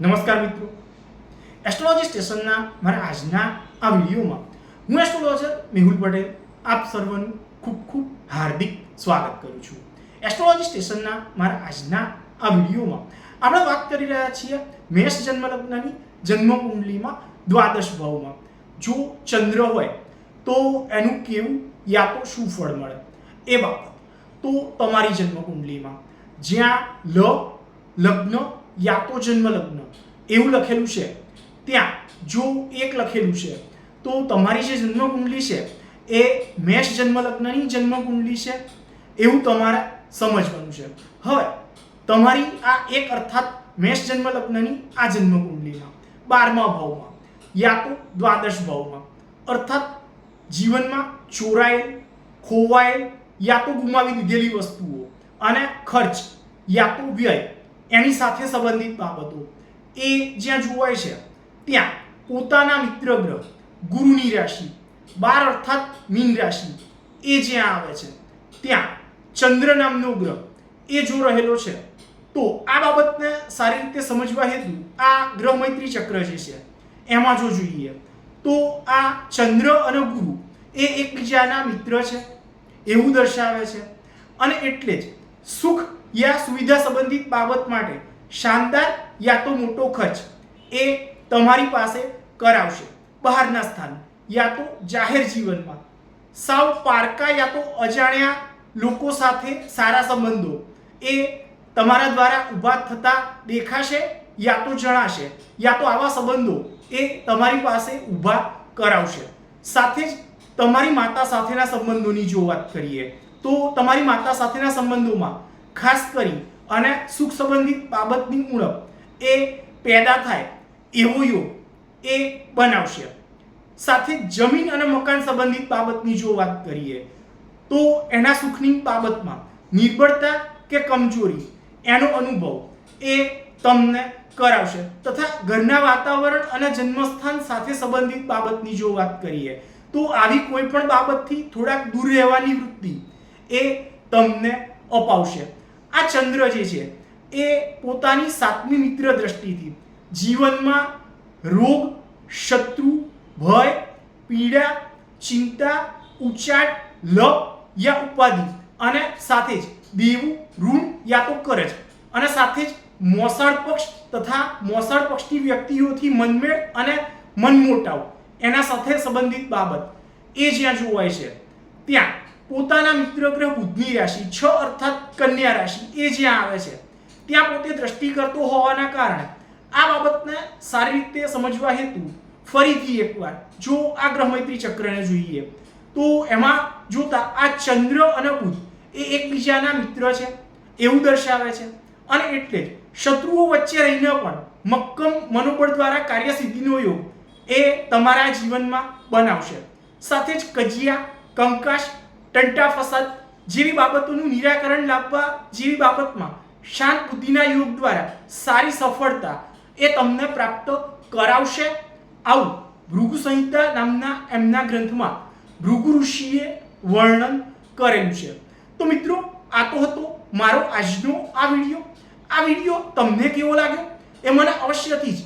નમસ્કાર મિત્રો. એસ્ટ્રોલોજી સ્ટેશનના મારા આજના આ વિડીયોમાં હું એસ્ટ્રોલોજર મેહુલ પટેલ આપ સર્વનું ખૂબ ખૂબ હાર્દિક સ્વાગત કરું છું. એસ્ટ્રોલોજી સ્ટેશનના મારા આજના આ વિડીયોમાં આપણે વાત કરી રહ્યા છીએ મેષ જન્મલગ્નની જન્મકુંડલીમાં દ્વાદશ ભાવમાં. જો ચંદ્ર હોય તો એનું કેવું યા તો શું ફળ મળે? એ બાબત. તો તમારી જન્મકુંડલીમાં જ્યાં લ, લગ્ન યા તો જન્મ લગ્ન એવું લખેલું છે. ત્યાં, જો એક લખેલું છે, તો તમારી જે જન્મ કુંડલી છે, એ મેષ જન્મ લગ્નની જન્મ કુંડલી છે. એવું તમારે સમજવાનું છે. હવે, તમારી આ એક અર્થાત મેષ જન્મ લગ્નની આ જન્મ કુંડલીમાં બારમા ભાવમાં, યા તો દ્વાદશ ભાવમાં, અર્થાત જીવનમાં ચોરાયેલ, ખોવાયેલ, યા તો ગુમાવી દીધેલી વસ્તુઓ અને ખર્ચ, યા તો વ્યય એની સાથે સંબંધિત બાબતો. એ જ્યાં જોવાય છે, ત્યાં પોતાના મિત્ર ગ્રહ, ગુરુની રાશિ, બાર અર્થાત મીન રાશિ, એ જ્યાં આવે છે, ત્યાં ચંદ્ર નામનો ગ્રહ, એ જો રહેલો છે, તો આ બાબતને સારી રીતે સમજવા હેતુ આ ગ્રહ મૈત્રી ચક્ર જે છે, એમાં જો જોઈએ, તો આ ચંદ્ર અને ગુરુ એ એકબીજાના મિત્ર છે, એવું દર્શાવે છે, અને એટલે જ સુખ યા સુવિધા સંબંધિત બાબત માટે શાનદાર યા તો મોટો ખર્ચ એ તમારી પાસે કરાવશે બહારના સ્થાન. યા તો જાહેર જીવનમાં. સાવ પારકા યા તો અજાણ્યા લોકો સાથે સારા સંબંધો એ તમારા દ્વારા ઊભા થતા દેખાશે યા તો જણાશે યા તો આવા સંબંધો એ તમારી પાસે ઊભા કરાવશે. સાથે જ તમારી માતા સાથેના સંબંધોની જો વાત કરીએ તો તમારી માતા સાથેના સંબંધોમાં ખાસ કરી અને સુખ સંબંધિત બાબતની ઉણપ. એ પેદા થાય એવો યોગ એ બનાવશે. સાથે જમીન અને મકાન સંબંધિત બાબતની જો વાત કરીએ, તો એના સુખની બાબતમાં નિર્બળતા કે કમજોરી એનો અનુભવ એ તમને કરાવશે. તથા ઘરના વાતાવરણ અને જન્મસ્થાન સાથે સંબંધિત બાબતની જો વાત કરીએ, તો આવી કોઈ પણ બાબતથી થોડાક દૂર રહેવાની વૃત્તિ એ તમને અપાવશે. આ ચંદ્ર જે છે, એ પોતાની સાતમી મિત્ર દ્રષ્ટિથી જીવનમાં રોગ, શત્રુ, ભય, પીડા, ચિંતા, ઉચાટ, લપ યા ઉપાધિ અને સાથે જ દેવું, ઋણ યા તો કરજ અને સાથે જ મોસાળ પક્ષ તથા મોસાળ પક્ષની વ્યક્તિઓથી મનમેળ અને મનમોટાવ એના સાથે સંબંધિત બાબત એ જ્યાં જોવાય છે, ત્યાં પોતાના મિત્ર ગ્રહ બુધની રાશિ, છ અર્થાત કન્યા રાશિ, એ જ્યાં આવે છે, ત્યાં પોતે દ્રષ્ટિ કરતો હોવાના કારણે આ બાબતને સારી રીતે સમજવા હેતુ ફરીથી એકવાર જો આ ગ્રહ મૈત્રી ચક્રને જોઈએ, તો એમાં જોતા આ ચંદ્ર અને બુધ એ એકબીજાના મિત્ર છે, એવું દર્શાવે છે, અને એટલે જ શત્રુઓ વચ્ચે રહીને પણ મક્કમ મનોબળ દ્વારા કાર્યસિદ્ધિનો યોગ એ તમારા જીવનમાં બનાવશે. સાથે જ કજિયા કંકાશ ટંટા ફસાદ જેવી બાબતોનું નિરાકરણ લાવવા જેવી બાબતમાં શાંત બુદ્ધિના યોગ દ્વારા સારી સફળતા એ તમને પ્રાપ્ત કરાવશે. આવું ભૃગુ સંહિતા નામના એમના ગ્રંથમાં ભૃગુ ઋષિએ વર્ણન કરેલું છે. તો મિત્રો, આ તો હતો મારો આજનો આ વીડિયો. આ વીડિયો તમને કેવો લાગ્યો એ મને અવશ્યથી જ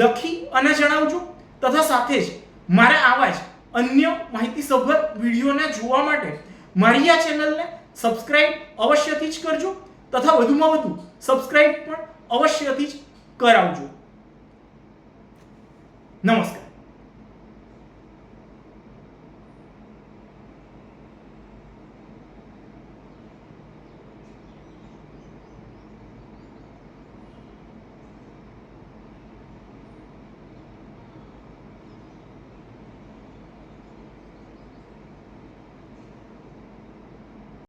લખી અને જણાવજો. તથા સાથે જ મારા આવા જ અન્ય માહિતીસભર વિડીયોને જોવા માટે મારી આ ચેનલને સબસ્ક્રાઇબ અવશ્યથી જ કરજો તથા વધુમાં વધુ સબસ્ક્રાઇબ પણ અવશ્યથી જ કરાવજો. નમસ્કાર.